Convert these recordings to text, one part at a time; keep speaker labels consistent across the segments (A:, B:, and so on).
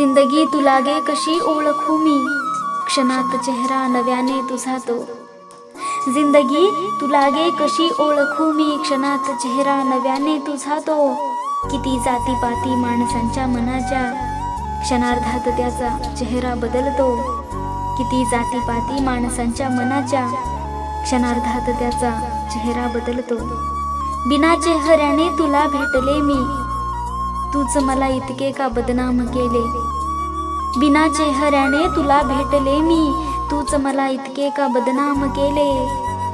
A: जिंदगी तू लागे कशी ओळखू मी? क्षणात चेहरा नव्याने तुझा तो. जिंदगी तू लागे कशी ओळखू मी? क्षणात चेहरा नव्याने तुझा तो. किती जातीपाती माणसांच्या मनाच्या क्षणार्धात त्याचा चेहरा बदलतो. किती जातीपाती माणसांच्या मनाच्या क्षणार्धात त्याचा चेहरा बदलतो. बिना चेहऱ्याने तुला भेटले मी. तूच मला इतके का बदनाम केले? बिना चेहऱ्याने तुला भेटले मी तूच मला इतके का बदनाम केले?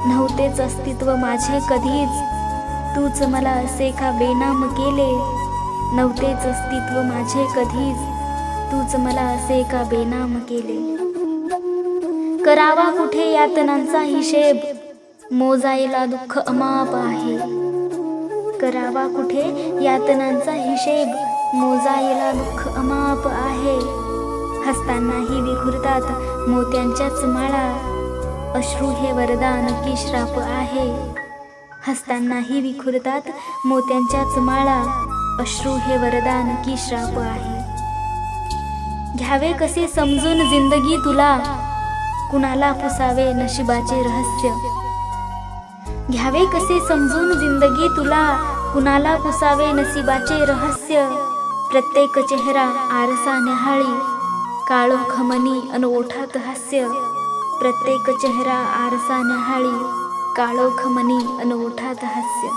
A: नव्हतेच अस्तित्व माझे कधीच तूच मला असे का बेनाम केले? नव्हतेच अस्तित्व माझे कधीच तूच मला असे का बेनाम केले? करावा कुठे यातनांचा हिशेब? मोजायला दुःख अमाप आहे. करावा कुठे? यातनांचा हिशेब मोजायला दुःख अमाप आहे. हसतानाही विखुरतात मोत्यांच्याच माळा. अश्रू हे वरदान की श्राप आहे. हसतानाही विखुरतात मोत्यांच्याच माळा. अश्रू हे वरदान की श्राप आहे. घ्यावे कसे समजून जिंदगी तुला? कुणाला पुसावे नशिबाचे रहस्य? घ्यावे कसे समजून जिंदगी तुला कुणाला पुसावे नसिबाचे रहस्य? प्रत्येक चेहरा आरसा निहाळी काळो खमनी अन ओठात हास्य. प्रत्येक चेहरा आरसा निहाळी काळो खमनी अन ओठात हास्य.